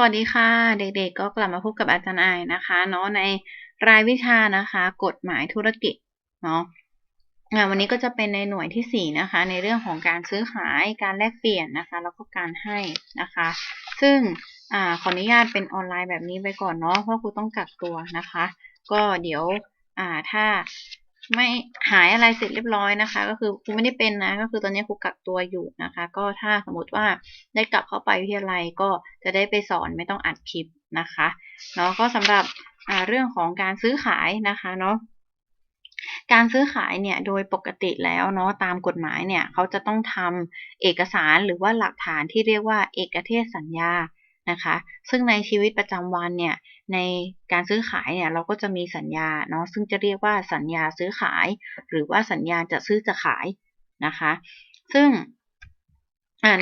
สวัสดีค่ะ เด็กๆ ก็กลับมาพบกับอาจารย์ไอนะคะเนาะในรายวิชานะคะ กฎหมายธุรกิจเนาะวันนี้ก็จะเป็นในหน่วยที่ 4 นะคะ ในเรื่องของการซื้อขายการแลกเปลี่ยนนะคะ แล้วก็การให้นะคะ ซึ่งอขออนุญาตเป็นออนไลน์แบบนี้ไปก่อนเนาะเพราะครูต้องกักตัวนะคะ ก็เดี๋ยวถ้า ไม่หายอะไรเสร็จเรียบร้อยนะคะ ก็คือครูไม่ได้เป็นนะ ก็คือตอนนี้ครูกักตัวอยู่นะคะ ก็ถ้าสมมติว่าได้กลับเข้าไปวิทยาลัยก็จะได้ไปสอนไม่ต้องอัดคลิปนะคะเนาะก็สำหรับเรื่องของการซื้อขายนะคะเนาะการซื้อขายเนี่ยโดยปกติแล้วเนาะตามกฎหมายเนี่ยเขาจะต้องทำเอกสารหรือว่าหลักฐานที่เรียกว่าเอกเทศสัญญา นะคะ ซึ่งในชีวิตประจำวันเนี่ยในการซื้อขายเนี่ยเราก็จะมีสัญญาเนาะซึ่งจะเรียกว่าสัญญาซื้อขาย หรือว่าสัญญาจะซื้อจะขายนะคะ ซึ่ง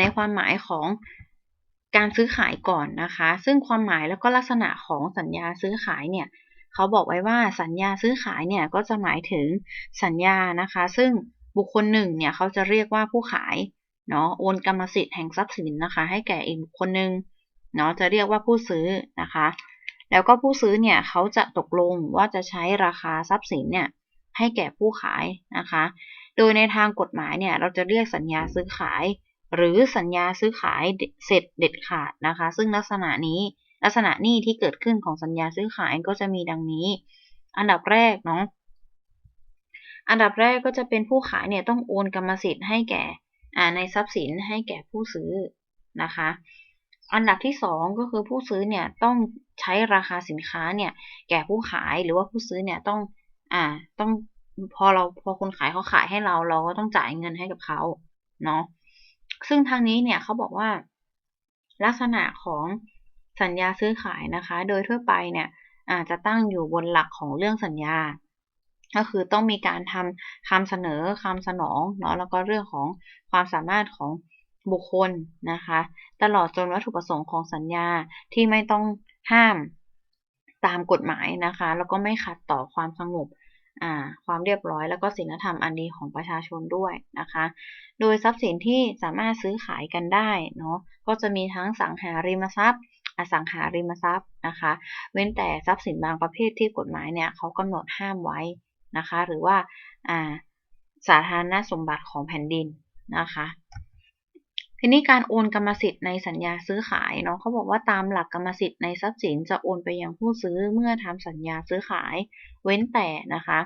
ในความหมายของการซื้อขายก่อนนะคะ ซึ่งความหมายแล้วก็ลักษณะของสัญญาซื้อขายเนี่ยเขาบอกไว้ว่าสัญญาซื้อขายเนี่ยก็จะหมายถึงสัญญานะคะ ซึ่งบุคคลหนึ่งเนี่ยเขาจะเรียกว่าผู้ขายเนาะโอนกรรมสิทธิ์แห่งทรัพย์สินนะคะ ให้แก่อีกบุคคลหนึ่ง เนาะจะเรียกว่าผู้ซื้อนะคะ แล้วก็ผู้ซื้อเนี่ยเขาจะตกลงว่าจะใช้ราคาทรัพย์สินเนี่ยให้แก่ผู้ขายนะคะ โดยในทางกฎหมายเนี่ยเราจะเรียกสัญญาซื้อขาย หรือสัญญาซื้อขายเสร็จเด็ดขาดนะคะ ซึ่งลักษณะนี้ลักษณะนี้ที่เกิดขึ้นของสัญญาซื้อขายก็จะมีดังนี้ อันดับแรกเนาะอันดับแรกก็จะเป็นผู้ขายเนี่ยต้องโอนกรรมสิทธิ์ให้แก่ในทรัพย์สินให้แก่ผู้ซื้อนะคะ อันดับที่สองก็คือผู้ซื้อเนี่ยต้องใช้ราคาสินค้าเนี่ยแก่ผู้ขายหรือว่าผู้ซื้อเนี่ยต้องอ่าต้องพอเราพอคนขายเขาขายให้เรา เราก็ต้องจ่ายเงินให้กับเขาเนาะซึ่งทางนี้เนี่ยเขาบอกว่า ลักษณะของสัญญาซื้อขายนะคะ โดยทั่วไปเนี่ยอาจจะตั้งอยู่บนหลักของเรื่องสัญญา ก็คือต้องมีการทำคำเสนอคำสนองเนาะแล้วก็เรื่องของความสามารถของ บุคคลนะคะ ตลอดจนวัตถุประสงค์ของสัญญาที่ไม่ต้องห้ามตามกฎหมายนะคะ แล้วก็ไม่ขัดต่อความสงบความเรียบร้อย แล้วก็ศีลธรรมอันดีของประชาชนด้วยนะคะ โดยทรัพย์สินที่สามารถซื้อขายกันได้เนาะก็จะมีทั้งสังหาริมทรัพย์ อสังหาริมทรัพย์นะคะ เว้นแต่ทรัพย์สินบางประเภทที่กฎหมายเนี่ยเขากำหนดห้ามไว้นะคะ หรือว่าสาธารณสมบัติของแผ่นดินนะคะ ทีนี้การโอนกรรมสิทธิ์ในสัญญาซื้อขายเนาะเขาบอกว่าตามหลักกรรมสิทธิ์ในทรัพย์สินจะโอนไปยังผู้ซื้อเมื่อทำสัญญาซื้อขาย เว้นแต่นะคะ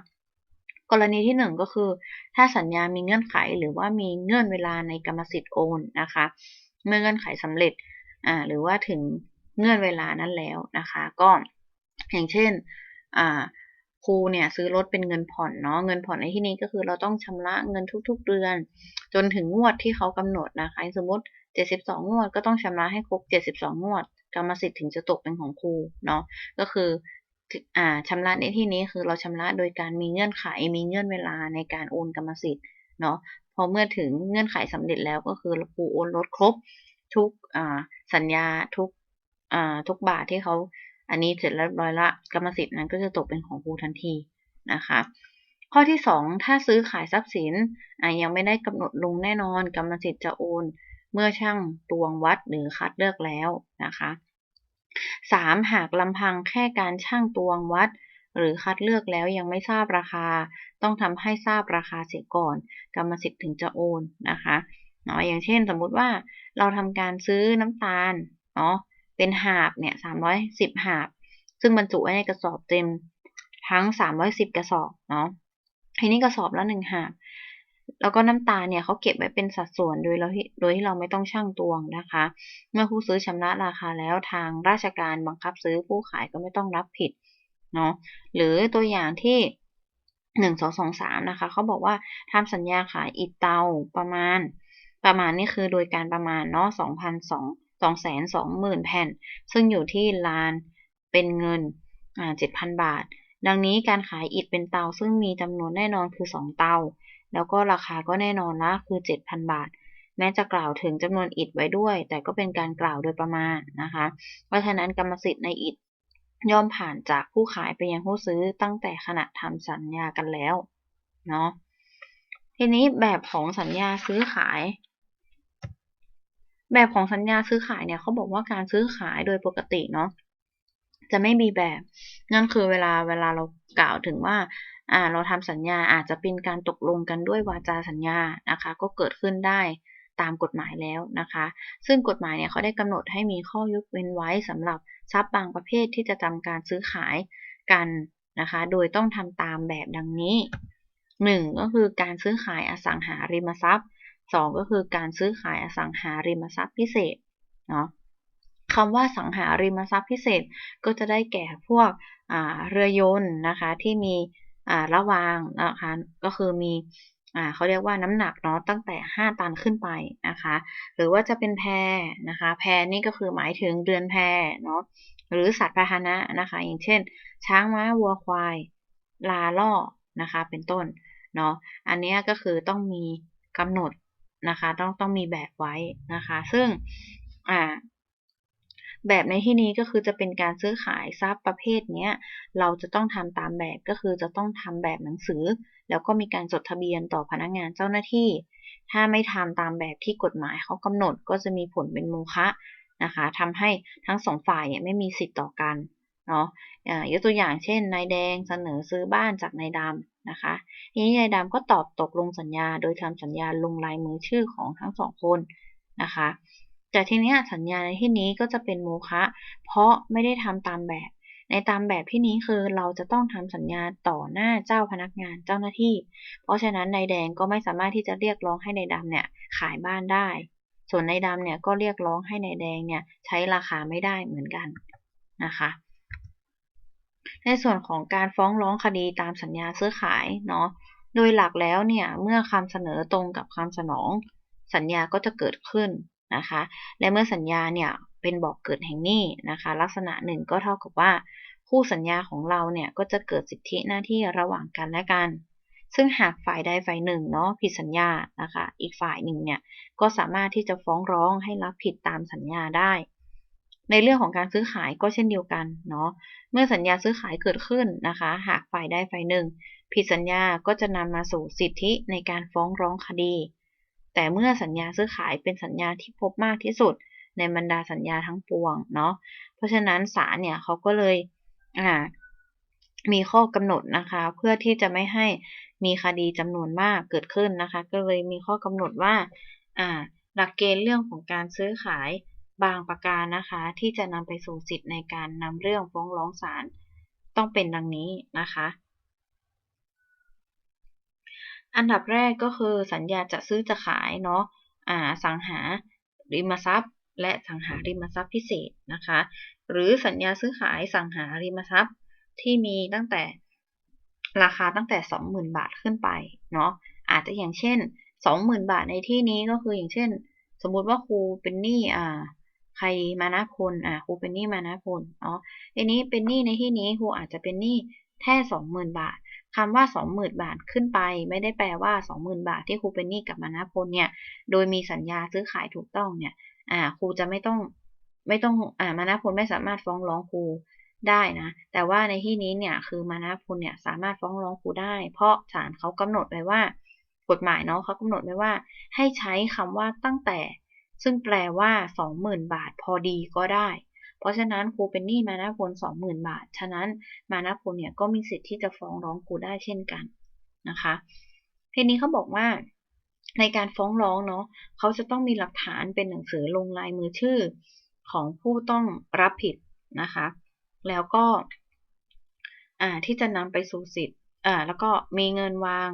กรณีที่ 1 ก็คือ ถ้าสัญญามีเงื่อนไขหรือว่ามีเงื่อนเวลาในกรรมสิทธิ์โอนนะคะ เมื่อเงื่อนไขสำเร็จอ่าหรือว่าถึงเงื่อนเวลานั้นแล้วนะคะ ก็อย่างเช่นอ่า ครูเนี่ยซื้อรถเป็นเงินผ่อนเนาะเงินผ่อนในที่นี้ก็คือเราต้องชำระเงินทุก ๆ เดือน จนถึงงวดที่เขากำหนดนะคะสมมติ 72 งวดก็ต้องชำระให้ครบ 72 งวด กรรมสิทธิ์ถึงจะตกเป็นของครูเนาะก็คืออ่าชำระในที่นี้คือเราชำระโดยการมีเงื่อนไขมีเงื่อนเวลาในการโอนกรรมสิทธิ์เนาะพอเมื่อถึงเงื่อนไขสำเร็จแล้วก็คือครูโอนรถครบทุกอ่าสัญญาทุกอ่าทุกบาทที่เขา อันนี้เสร็จแล้วร้อยละกรรมสิทธิ์นั้นก็จะตกเป็นของครูทันทีนะคะข้อที่ 2 ถ้าซื้อขายทรัพย์สินยังไม่ได้กำหนดลงแน่นอนกรรมสิทธิ์จะโอน เมื่อช่างตวงวัดหรือคัดเลือกแล้วนะคะ 3. หากลำพังแค่การช่างตวงวัด หรือคัดเลือกแล้วยังไม่ทราบราคา ต้องทำให้ทราบราคาเสียก่อน กรรมสิทธิ์ถึงจะโอนนะคะเนาะอย่างเช่นสมมุติว่าเราทำการซื้อน้ำตาลเนาะ เป็นหาบเนี่ยสามร้อยสิบหาบ ซึ่งบรรจุไว้ในกระสอบเต็มทั้งสามร้อยสิบกระสอบเนาะทีนี้กระสอบละหนึ่งหาบ แล้วก็น้ำตาเนี่ยเขาเก็บไว้เป็นสัดส่วนโดยเราโดยที่เราไม่ต้องชั่งตวงนะคะ เมื่อผู้ซื้อชำระราคาแล้วทางราชการบังคับซื้อผู้ขายก็ไม่ต้องรับผิดเนาะหรือตัวอย่างที่หนึ่งสองสองสามนะคะเขาบอกว่าทำสัญญาขายอิฐเตาประมาณ ประมาณนี่คือโดยการประมาณเนาะสองพันสอง 220,000 แผ่น ซึ่งอยู่ที่ล้านเป็นเงิน 7,000 บาท ดังนี้การขายอิฐเป็นเตาซึ่งมีจำนวนแน่นอนคือ 2 เตา แล้วก็ราคาก็แน่นอนละคือ 7,000 บาท แม้จะกล่าวถึงจำนวนอิฐไว้ด้วย แต่ก็เป็นการกล่าวโดยประมาณนะคะ เพราะฉะนั้นกรรมสิทธิ์ในอิฐย่อมผ่านจากผู้ขายไปยังผู้ซื้อตั้งแต่ขณะทำสัญญากันแล้วเนาะทีนี้แบบของสัญญาซื้อขาย แบบของสัญญาซื้อขายเนี่ยเขาบอกว่าการซื้อขายโดยปกติเนาะจะไม่มีแบบ นั่นคือเวลาเวลาเรากล่าวถึงว่า อ่า เราทำสัญญาอาจจะเป็นการตกลงกันด้วยวาจาสัญญานะคะ ก็เกิดขึ้นได้ตามกฎหมายแล้วนะคะ ซึ่งกฎหมายเนี่ยเขาได้กำหนดให้มีข้อยกเว้นไว้สำหรับทรัพย์บางประเภทที่จะทำการซื้อขายกันนะคะ โดยต้องทำตามแบบดังนี้ 1. ก็คือการซื้อขายอสังหาริมทรัพย์ 2. ก็คือการซื้อขายอสังหาริมทรัพย์พิเศษเนาะคำว่าสังหาริมทรัพย์พิเศษก็จะได้แก่พวกเรือยนต์นะคะที่มีระวางนะคะก็คือมีเขาเรียกว่าน้ำหนักเนาะตั้งแต่ 5 ตันขึ้นไปนะคะหรือว่าจะเป็นแพนะคะ แพนี่ก็คือหมายถึงเรือนแพเนาะหรือสัตว์พาหนะนะคะ อย่างเช่น ช้างม้าวัวควายลาล่อนะคะเป็นต้นเนาะอันนี้ก็คือต้องมีกำหนด นะคะ ต้องต้องมีแบบไว้นะคะ ซึ่งอ่าแบบในที่นี้ก็คือจะเป็นการซื้อขายทรัพย์ประเภทนี้เราจะต้องทำตามแบบก็คือจะต้องทำแบบหนังสือ แล้วก็มีการจดทะเบียนต่อพนักงานเจ้าหน้าที่ ถ้าไม่ทำตามแบบที่กฎหมายเขากำหนดก็จะมีผลเป็นโมฆะนะคะทำให้ทั้งสองฝ่ายเนี่ยไม่มีสิทธิ์ต่อกันเนาะยกตัวอย่างเช่นนายแดงเสนอซื้อบ้านจากนายดำ นะคะทีนี้นายดำก็ตอบตกลงสัญญา โดยทำสัญญาลงลายมือชื่อของทั้งสองคนนะคะแต่ทีนี้สัญญาในที่นี้ก็จะเป็นโมฆะเพราะไม่ได้ทำตามแบบ ในตามแบบที่นี้คือเราจะต้องทำสัญญาต่อหน้าเจ้าพนักงานเจ้าหน้าที่ เพราะฉะนั้นนายแดงก็ไม่สามารถที่จะเรียกร้องให้นายดำเนี่ยขายบ้านได้ ส่วนนายดำเนี่ยก็เรียกร้องให้นายแดงเนี่ยใช้ราคาไม่ได้เหมือนกันนะคะ ในส่วนของการฟ้องร้องคดีตามสัญญาซื้อขายเนาะโดยหลักแล้วเนี่ยเมื่อคำเสนอตรงกับคำสนอง สัญญาก็จะเกิดขึ้นนะคะ และเมื่อสัญญาเนี่ยเป็นบอกเกิดแห่งนี้นะคะ ลักษณะหนึ่งก็เท่ากับว่าคู่สัญญาของเราเนี่ยก็จะเกิดสิทธิหน้าที่ระหว่างกันและกัน ซึ่งหากฝ่ายใดฝ่ายหนึ่งเนาะผิดสัญญานะคะ อีกฝ่ายหนึ่งเนี่ยก็สามารถที่จะฟ้องร้องให้รับผิดตามสัญญาได้ ในเรื่องของการซื้อขายก็เช่นเดียวกันเนาะเมื่อสัญญาซื้อขายเกิดขึ้นนะคะ หากฝ่ายใดฝ่ายหนึ่ง ผิดสัญญาก็จะนำมาสู่สิทธิในการฟ้องร้องคดี แต่เมื่อสัญญาซื้อขายเป็นสัญญาที่พบมากที่สุด ในบรรดาสัญญาทั้งปวงเนาะเพราะฉะนั้นศาลเนี่ยเขาก็เลยอ่ามีข้อกำหนดนะคะ เพื่อที่จะไม่ให้มีคดีจำนวนมากเกิดขึ้นนะคะ ก็เลยมีข้อกำหนดว่าอ่าหลักเกณฑ์เรื่องของการซื้อขาย บางประการนะคะ ที่จะนำไปสู่สิทธิ์ในการนำเรื่องฟ้องร้องศาลต้องเป็นดังนี้นะคะอันดับแรกก็คือสัญญาจะซื้อจะขายเนาะอ่าสังหาริมทรัพย์ และสังหาริมทรัพย์พิเศษนะคะ หรือสัญญาซื้อขายสังหาริมทรัพย์ที่มีตั้งแต่ราคาตั้งแต่ 20,000 บาทขึ้นไปเนาะอาจจะอย่างเช่น 20,000 บาทในที่นี้ก็คืออย่างเช่น สมมุติว่าครูเป็นหนี้อ่า ใครมานะพลอ่าครูเป็นหนี้มานะพลเนาะทีนี้เป็นหนี้ในที่นี้ครูอาจจะเป็นหนี้แค่20,000บาทคำว่า 20,000 บาทขึ้นไป ไม่ได้แปลว่า 20,000 บาทที่ครูเป็นหนี้กับมานะพลเนี่ย โดยมีสัญญาซื้อขายถูกต้องเนี่ย อ่าครูจะไม่ต้องไม่ต้องอ่ามานะพลไม่สามารถฟ้องร้องครูได้นะ แต่ว่าในที่นี้เนี่ยคือมานะพลเนี่ยสามารถฟ้องร้องครูได้ เพราะศาลเขากำหนดไว้ว่า กฎหมายเนาะเขากำหนดไว้ว่า ให้ใช้คำว่าตั้งแต่ ซึ่งแปลว่า 20,000 บาทพอดีก็ได้ เพราะฉะนั้นครูเป็นหนี้มานะพลสองหมื่นบาท ฉะนั้นมานะพลเนี่ยก็มีสิทธิ์ที่จะฟ้องร้องครูได้เช่นกันนะคะทีนี้เขาบอกว่าในการฟ้องร้องเนาะเขาจะต้องมีหลักฐานเป็นหนังสือลงลายมือชื่อของผู้ต้องรับผิดนะคะ แล้วก็ที่จะนำไปสู่สิทธิ์แล้วก็มีเงินวาง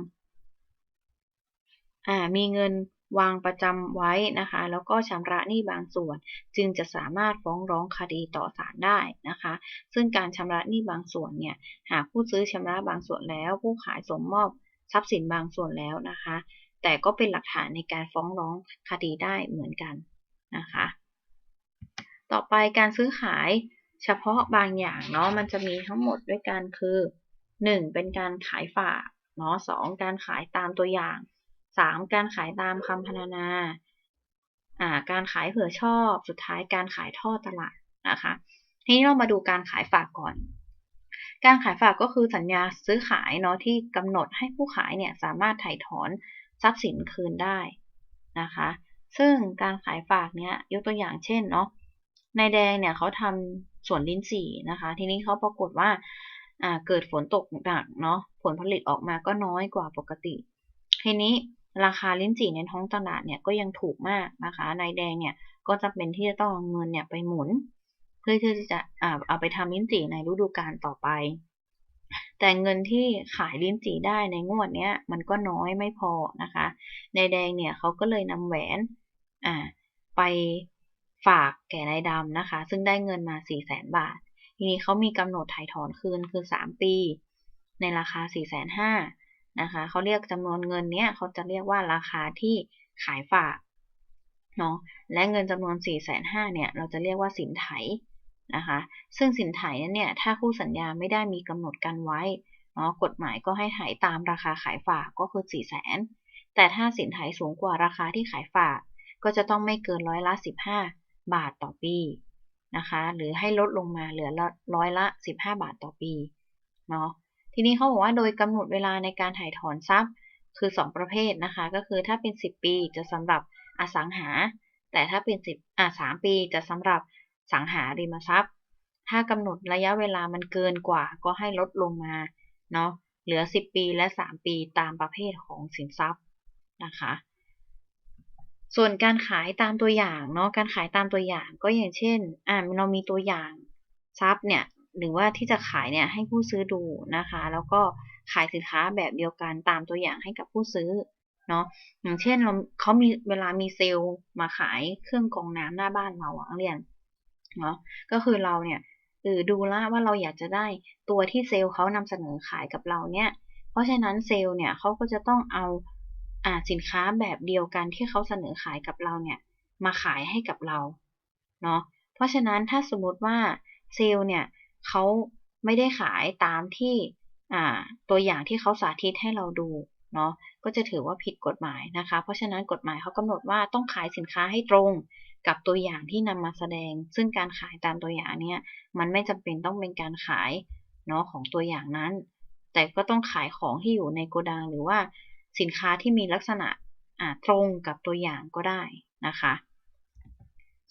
มีเงิน วางประจำไว้นะคะ แล้วก็ชำระหนี้บางส่วน จึงจะสามารถฟ้องร้องคดีต่อศาลได้นะคะ ซึ่งการชำระหนี้บางส่วนเนี่ย หากผู้ซื้อชำระบางส่วนแล้ว ผู้ขายสมมอบทรัพย์สินบางส่วนแล้วนะคะ แต่ก็เป็นหลักฐานในการฟ้องร้องคดีได้เหมือนกันนะคะ ต่อไปการซื้อขายเฉพาะบางอย่างเนาะมันจะมีทั้งหมดด้วยกันคือ 1. เป็นการขายฝากเนาะสการขายตามตัวอย่าง สามการขายตามคำพรรณนาอ่าการขายเผื่อชอบ สุดท้ายการขายทอดตลาดนะคะทีนี้เรามาดูการขายฝากก่อน การขายฝากก็คือสัญญาซื้อขายเนาะที่กำหนดให้ผู้ขายเนี่ยสามารถถ่ายถอนทรัพย์สินคืนได้นะคะ ซึ่งการขายฝากเนี้ยยกตัวอย่างเช่นเนาะนายแดงเนี่ยเขาทำสวนลิ้นจี่นะคะ ทีนี้เขาปรากฏว่าเกิดฝนตกหนักเนาะผลผลิตออกมาก็น้อยกว่าปกติ ทีนี้ ราคาลิ้นจี่ในท้องตลาดเนี่ยก็ยังถูกมากนะคะนายแดงเนี่ยก็จะเป็นที่จะต้องเอาเงินเนี่ยไปหมุน เพื่อที่จะเอาไปทำลิ้นจี่ในฤดูกาลต่อไป แต่เงินที่ขายลิ้นจี่ได้ในงวดเนี้ยมันก็น้อยไม่พอนะคะนายแดงเนี่ยเขาก็เลยนำแหวนอ่าไปฝากแก่นายดำนะคะ ซึ่งได้เงินมา 4 0 0แสนบาท ทีนี้เขามีกำหนดถ่ายถอนคืนคือ 3 ปี ในราคา 4 5 0 0 0 นะคะเขาเรียกจำนวนเงินเนี้ยเขาจะเรียกว่าราคาที่ขายฝากเนาะและเงินจำนวน4 5 0 0 0เนี่ยเราจะเรียกว่าสินไถนะคะ ซึ่งสินไถนั้นเนี่ยถ้าคู่สัญญาไม่ได้มีกำหนดกันไว้เนาะกฎหมายก็ให้ไถตามราคาขายฝากก็คือ4 0 0 0 0 0แต่ถ้าสินไถสูงกว่าราคาที่ขายฝาก ก็จะต้องไม่เกินร้อยละ 15 บาทต่อปีนะคะ หรือให้ลดลงมาเหลือร้อยละ 15 บาทต่อปีเนาะ ทีนี้เขาบอกว่าโดยกำหนดเวลาในการถ่ายถอนทรัพย์คือ 2 ประเภทนะคะ ก็คือถ้าเป็น 10 ปีจะสำหรับอสังหา แต่ถ้าเป็น 10อ่า3ปีจะสำหรับสังหาริมทรัพย์ ถ้ากำหนดระยะเวลามันเกินกว่าก็ให้ลดลงมาเนาะเหลือ 10 ปีและ 3 ปีตามประเภทของสินทรัพย์นะคะ ส่วนการขายตามตัวอย่างเนาะการขายตามตัวอย่างก็อย่างเช่นอ่าเรามีตัวอย่างทรัพย์เนี่ย หรือว่าที่จะขายเนี่ยให้ผู้ซื้อดูนะคะ แล้วก็ขายสินค้าแบบเดียวกันตามตัวอย่างให้กับผู้ซื้อเนาะอย่างเช่นเราเขามีเวลามีเซลล์มาขายเครื่องกรองน้ำหน้าบ้านเราอะเรียนเนาะก็คือเราเนี่ยเออดูละว่าเราอยากจะได้ตัวที่เซลล์เขานำเสนอขายกับเราเนี่ย เพราะฉะนั้นเซลล์เนี่ยเขาก็จะต้องเอาอ่าสินค้าแบบเดียวกันที่เขาเสนอขายกับเราเนี่ยมาขายให้กับเราเนาะเพราะฉะนั้นถ้าสมมติว่าเซลล์เนี่ย เขาไม่ได้ขายตามที่ตัวอย่างที่เขาสาธิตให้เราดูเนาะก็จะถือว่าผิดกฎหมายนะคะ เพราะฉะนั้นกฎหมายเขากำหนดว่าต้องขายสินค้าให้ตรงกับตัวอย่างที่นำมาแสดง ซึ่งการขายตามตัวอย่างเนี่ยมันไม่จำเป็นต้องเป็นการขายเนาะของตัวอย่างนั้น แต่ก็ต้องขายของที่อยู่ในโกดังหรือว่าสินค้าที่มีลักษณะตรงกับตัวอย่างก็ได้นะคะ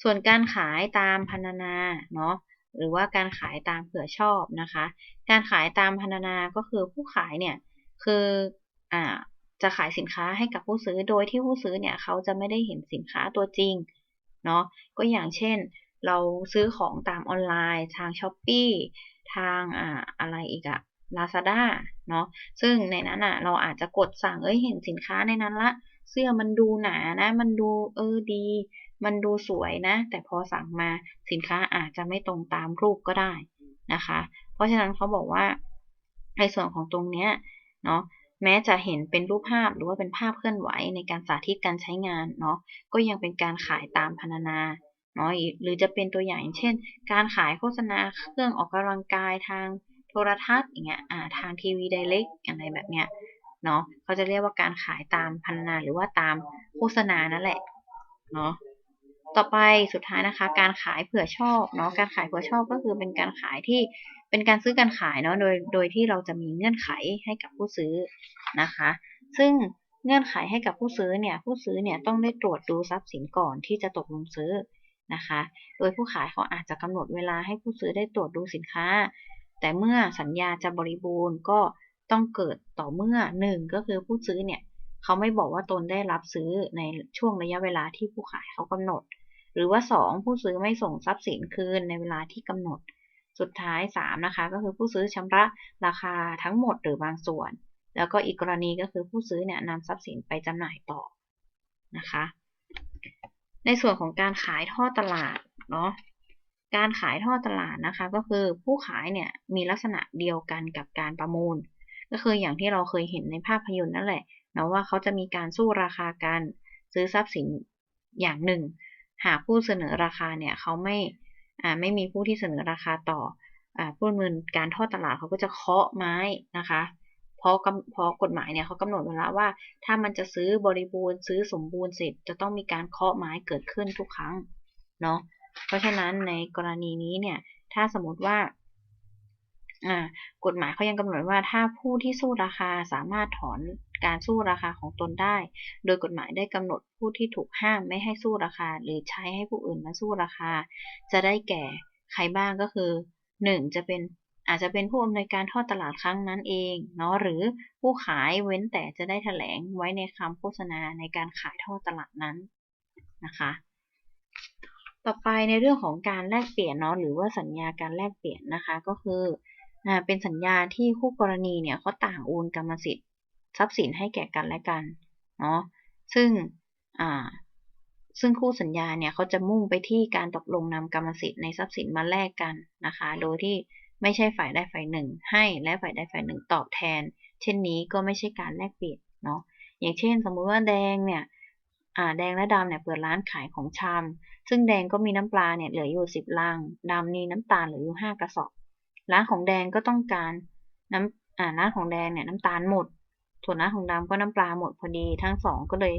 ส่วนการขายตามพันนาเนาะ หรือว่าการขายตามเผื่อชอบนะคะ การขายตามพันนาก็คือผู้ขายเนี่ยคืออ่าจะขายสินค้าให้กับผู้ซื้อโดยที่ผู้ซื้อเนี่ยเขาจะไม่ได้เห็นสินค้าตัวจริงเนาะก็อย่างเช่น เราซื้อของตามออนไลน์ทาง s h อ p e e ทางอ่าอะไรอีกอะ Lazada เนาะซึ่งในนั้นอะเราอาจจะกดสั่งเอ้ยเห็นสินค้าในนั้นละ เสื้อมันดูหนานะ มันดูเออดี มันดูสวยนะ แต่พอสั่งมาสินค้าอาจจะไม่ตรงตามรูปก็ได้นะคะ เพราะฉะนั้นเขาบอกว่าในส่วนของตรงเนี้ยเนาะแม้จะเห็นเป็นรูปภาพหรือว่าเป็นภาพเคลื่อนไหวในการสาธิตการใช้งานเนาะก็ยังเป็นการขายตามพรรณนาเนาะหรือจะเป็นตัวอย่างเช่น การขายโฆษณาเครื่องออกกำลังกายทางโทรทัศน์อย่างเงี้ยอ่าทางทีวีไดเรกอะไรแบบเนี้ย เนาะเขาจะเรียกว่าการขายตามพรรณนาหรือว่าตามโฆษณานั่นแหละเนาะต่อไปสุดท้ายนะคะ การขายเผื่อชอบเนาะการขายเผื่อชอบก็คือเป็นการขายที่เป็นการซื้อการขายเนาะโดยโดยที่เราจะมีเงื่อนไขให้กับผู้ซื้อนะคะ ซึ่งเงื่อนไขให้กับผู้ซื้อเนี่ยผู้ซื้อเนี่ยต้องได้ตรวจดูทรัพย์สินก่อนที่จะตกลงซื้อนะคะ โดยผู้ขายเขาอาจจะกำหนดเวลาให้ผู้ซื้อได้ตรวจดูสินค้า แต่เมื่อสัญญาจะบริบูรณ์ก็ ต้องเกิดต่อเมื่อหนึ่งก็คือผู้ซื้อเนี่ยเขาไม่บอกว่าตนได้รับซื้อในช่วงระยะเวลาที่ผู้ขายเขากำหนด หรือว่า 2 ผู้ซื้อไม่ส่งทรัพย์สินคืนในเวลาที่กำหนด สุดท้าย 3 นะคะ ก็คือผู้ซื้อชำระราคาทั้งหมดหรือบางส่วน แล้วก็อีกกรณีก็คือผู้ซื้อเนี่ยนำทรัพย์สินไปจำหน่ายต่อนะคะ ในส่วนของการขายท่อตลาดเนาะการขายท่อตลาดนะคะ ก็คือผู้ขายเนี่ยมีลักษณะเดียวกันกับการประมูล ก็คืออย่างที่เราเคยเห็นในภาพยนตร์นั่นแหละนะว่าเขาจะมีการสู้ราคากันซื้อทรัพย์สินอย่างหนึ่ง หากผู้เสนอราคาเนี่ยเขาไม่ไม่มีผู้ที่เสนอราคาต่ออผู้ดำเนินการทอดตลาดเขาก็จะเคาะไม้นะคะเพราะเพราะกฎหมายเนี่ยเขากำหนดไว้แล้วว่า ถ้ามันจะซื้อบริบูรณ์ซื้อสมบูรณ์เสร็จ จะต้องมีการเคาะไม้เกิดขึ้นทุกครั้งเนาะเพราะฉะนั้นในกรณีนี้เนี่ยถ้าสมมติว่า กฎหมายเขายังกำหนดว่าถ้าผู้ที่สู้ราคาสามารถถอนการสู้ราคาของตนได้ โดยกฎหมายได้กำหนดผู้ที่ถูกห้ามไม่ให้สู้ราคา หรือใช้ให้ผู้อื่นมาสู้ราคา จะได้แก่ใครบ้างก็คือ 1. จะเป็นอาจจะเป็นผู้อำนวยการทอดตลาดครั้งนั้นเองเนาะหรือผู้ขายเว้นแต่จะได้แถลงไว้ในคำโฆษณาในการขายทอดตลาดนั้นนะคะ ต่อไปในเรื่องของการแลกเปลี่ยนเนาะหรือว่าสัญญาการแลกเปลี่ยนนะคะก็คือ เป็นสัญญาที่คู่กรณีเนี่ยเขาต่างโอนกรรมสิทธิ์ทรัพย์สินให้แก่กันและกันเนาะซึ่งซึ่งคู่สัญญาเนี่ยเขาจะมุ่งไปที่การตกลงนำกรรมสิทธิ์ในทรัพย์สินมาแลกกันนะคะ โดยที่ไม่ใช่ฝ่ายใดฝ่ายหนึ่ง ให้และฝ่ายใดฝ่ายหนึ่งตอบแทน เช่นนี้ก็ไม่ใช่การแลกเปลี่ยนเนาะอย่างเช่น สมมุติว่าแดงเนี่ยแดงและดำเนี่ยเปิดร้านขายของชำซึ่งแดงก็มีน้ำปลาเนี่ยเหลืออยู่สิบลังดำนี่น้ำตาลเหลืออยู่ห้ากระสอบ ร้านของแดงก็ต้องการน้ำอ่าร้านของแดงเนี่ยน้ำตาลหมดส่วนร้านของดำก็น้ำปลาหมดพอดีทั้งสองก็เลย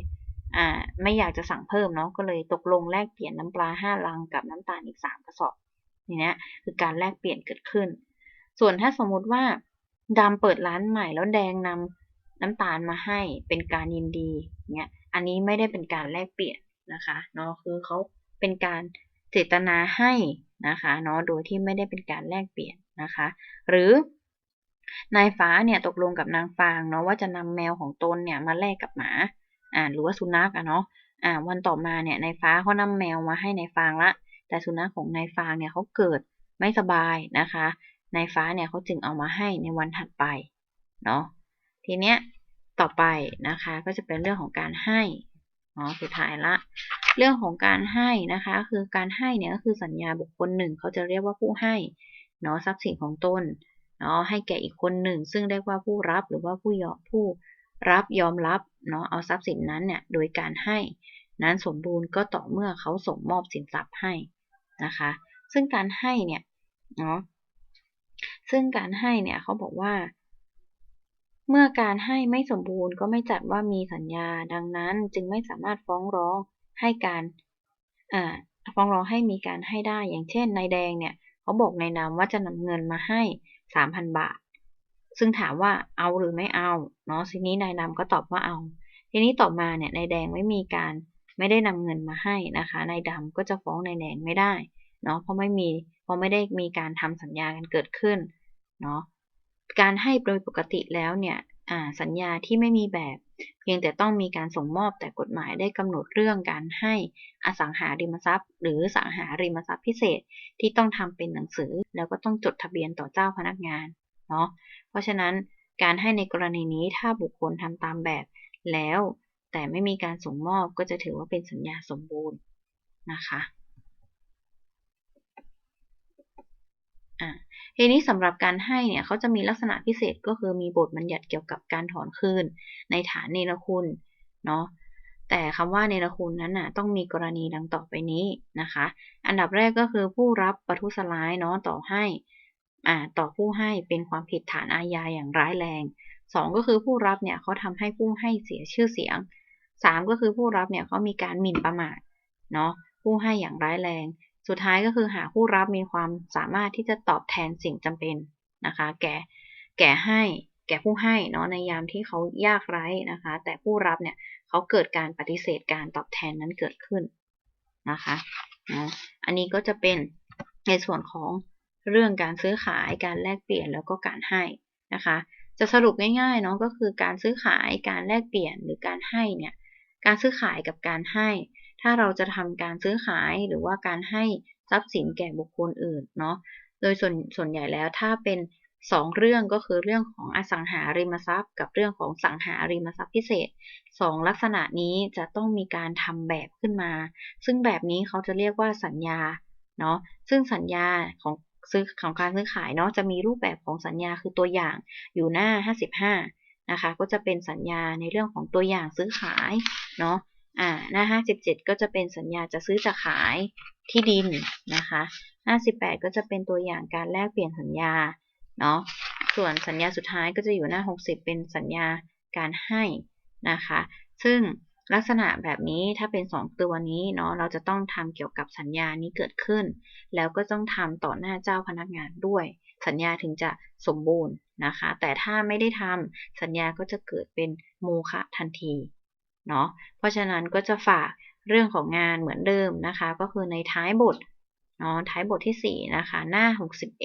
อ่า ไม่อยากจะสั่งเพิ่มเนาะก็เลยตกลงแลกเปลี่ยนน้ำปลาห้าลังกับน้ำตาลอีกสามกระสอบนี่นะคือการแลกเปลี่ยนเกิดขึ้น ส่วนถ้าสมมุติว่าดำเปิดร้านใหม่แล้วแดงนำน้ำตาลมาให้เป็นการยินดีเนี่ยอันนี้ไม่ได้เป็นการแลกเปลี่ยนนะคะเนาะคือเขาเป็นการเจตนาให้นะคะเนาะโดยที่ไม่ได้เป็นการแลกเปลี่ยน นะคะ หรือนายฟ้าเนี่ยตกลงกับนางฟางเนาะว่าจะนำแมวของตนเนี่ยมาแลกกับหมาอ่าหรือว่าสุนัขอะเนาะอ่าวันต่อมาเนี่ยนายฟ้าเขานำแมวมาให้นายฟางละ แต่สุนัขของนายฟางเนี่ยเขาเกิดไม่สบายนะคะนายฟ้าเนี่ยเขาจึงเอามาให้ในวันถัดไปเนาะทีเนี้ยต่อไปนะคะก็จะเป็นเรื่องของการให้เนาะสุดท้ายละ เรื่องของการให้นะคะ คือการให้เนี่ยก็คือสัญญาบุคคลหนึ่งเขาจะเรียกว่าผู้ให้ เนาะทรัพย์สินของตนเนาะให้แก่อีกคนหนึ่ง ซึ่งเรียกว่าผู้รับหรือว่าผู้ยอมผู้รับยอมรับเนาะเอาทรัพย์สินนั้นเนี่ยโดยการให้นั้นสมบูรณ์ก็ต่อเมื่อเขาส่งมอบสินทรัพย์ให้นะคะ ซึ่งการให้เนี่ยเนาะซึ่งการให้เนี่ยเขาบอกว่า เมื่อการให้ไม่สมบูรณ์ก็ไม่จัดว่ามีสัญญาดังนั้น จึงไม่สามารถฟ้องร้องให้การฟ้องร้องให้มีการให้ได้อย่างเช่นนายแดงเนี่ย เขาบอกในนามว่าจะนำเงินมาให้สามพันบาท ซึ่งถามว่าเอาหรือไม่เอาเนาะทีนี้นายนำก็ตอบว่าเอา ทีนี้ต่อมาเนี่ยนายแดงไม่มีการไม่ได้นำเงินมาให้นะคะนายดำก็จะฟ้องนายแดงไม่ได้เนาะเพราะไม่มีเพราะไม่ได้มีการทำสัญญากันเกิดขึ้นเนาะการให้โดยปกติแล้วเนี่ยสัญญาที่ไม่มีแบบ เพียงแต่ต้องมีการส่งมอบแต่กฎหมายได้กำหนดเรื่องการให้อสังหาริมทรัพย์ หรือสังหาริมทรัพย์พิเศษที่ต้องทำเป็นหนังสือ แล้วก็ต้องจดทะเบียนต่อเจ้าพนักงานเนาะเพราะฉะนั้นการให้ในกรณีนี้ถ้าบุคคลทำตามแบบแล้ว แต่ไม่มีการส่งมอบก็จะถือว่าเป็นสัญญาสมบูรณ์นะคะ อ่าทีนี้สำหรับการให้เนี่ยเขาจะมีลักษณะพิเศษก็คือมีบทบัญญัติเกี่ยวกับการถอนคืน ในฐานเนรคุณเนาะแต่คำว่าเนรคุณนั้นน่ะต้องมีกรณีดังต่อไปนี้นะคะ อันดับแรกก็คือผู้รับประทุษร้ายเนาะต่อให้อ่าต่อผู้ให้เป็นความผิดฐานอาญาอย่างร้ายแรงสองก็คือผู้รับเนี่ยเขาทำให้ผู้ให้เสียชื่อเสียงสามก็คือผู้รับเนี่ยเขามีการหมิ่นประมาทเนาะผู้ให้อย่างร้ายแรง สุดท้ายก็คือหาผู้รับมีความสามารถที่จะตอบแทนสิ่งจำเป็นนะคะ แก่แก่ให้แก่ผู้ให้เนาะในยามที่เขายากไร้นะคะ แต่ผู้รับเนี่ยเขาเกิดการปฏิเสธการตอบแทนนั้นเกิดขึ้นนะคะอันนี้ก็จะเป็นในส่วนของเรื่องการซื้อขายการแลกเปลี่ยนแล้วก็การให้นะคะ จะสรุปง่ายๆเนาะก็คือการซื้อขายการแลกเปลี่ยนหรือการให้เนี่ยการซื้อขายกับการให้ ถ้าเราจะทำการซื้อขายหรือว่าการให้ทรัพย์สินแก่บุคคลอื่นเนาะ โดยส่วนส่วนใหญ่แล้วถ้าเป็นสองเรื่องก็คือเรื่องของอสังหาริมทรัพย์ กับเรื่องของสังหาริมทรัพย์พิเศษสองลักษณะนี้จะต้องมีการทำแบบขึ้นมา ซึ่งแบบนี้เขาจะเรียกว่าสัญญาเนาะซึ่งสัญญาของซื้อของการซื้อขายเนาะจะมีรูปแบบของสัญญาคือตัวอย่างอยู่หน้า 55นะคะก็จะเป็นสัญญาในเรื่องของตัวอย่างซื้อขายเนาะ อ่าหน้า 57 ก็จะเป็นสัญญาจะซื้อจะขายที่ดินนะคะหน้า18ก็จะเป็นตัวอย่างการแลกเปลี่ยนสัญญาเนาะส่วนสัญญาสุดท้ายก็จะอยู่หน้า 60 เป็นสัญญาการให้นะคะ ซึ่งลักษณะแบบนี้ถ้าเป็น 2 ตัวนี้เนาะเราจะต้องทำเกี่ยวกับสัญญานี้เกิดขึ้น แล้วก็ต้องทำต่อหน้าเจ้าพนักงานด้วย สัญญาถึงจะสมบูรณ์นะคะ แต่ถ้าไม่ได้ทำสัญญาก็จะเกิดเป็นโมฆะทันที เนาะเพราะฉะนั้นก็จะฝากเรื่องของงานเหมือนเดิมนะคะ ก็คือในท้ายบทเนาะท้ายบทที่ 4 นะคะ หน้า 61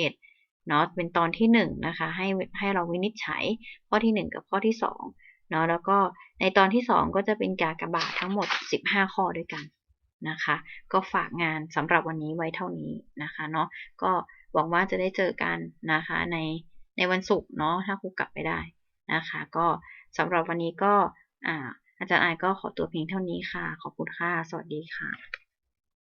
เนาะเป็นตอนที่1นะคะให้ให้เราวินิจฉัยข้อที่ 1 กับข้อที่2เนาะแล้วก็ในตอนที่ 2 ก็จะเป็นกากระบาททั้งหมด 15 ข้อด้วยกันนะคะ ก็ฝากงานสำหรับวันนี้ไว้เท่านี้นะคะเนาะก็หวังว่าจะได้เจอกันนะคะในในวันศุกร์เนาะถ้าครูกลับไปได้นะคะ ก็สำหรับวันนี้ก็อา อาจารย์อายก็ขอตัวเพียงเท่านี้ค่ะ ขอบคุณค่ะ สวัสดีค่ะ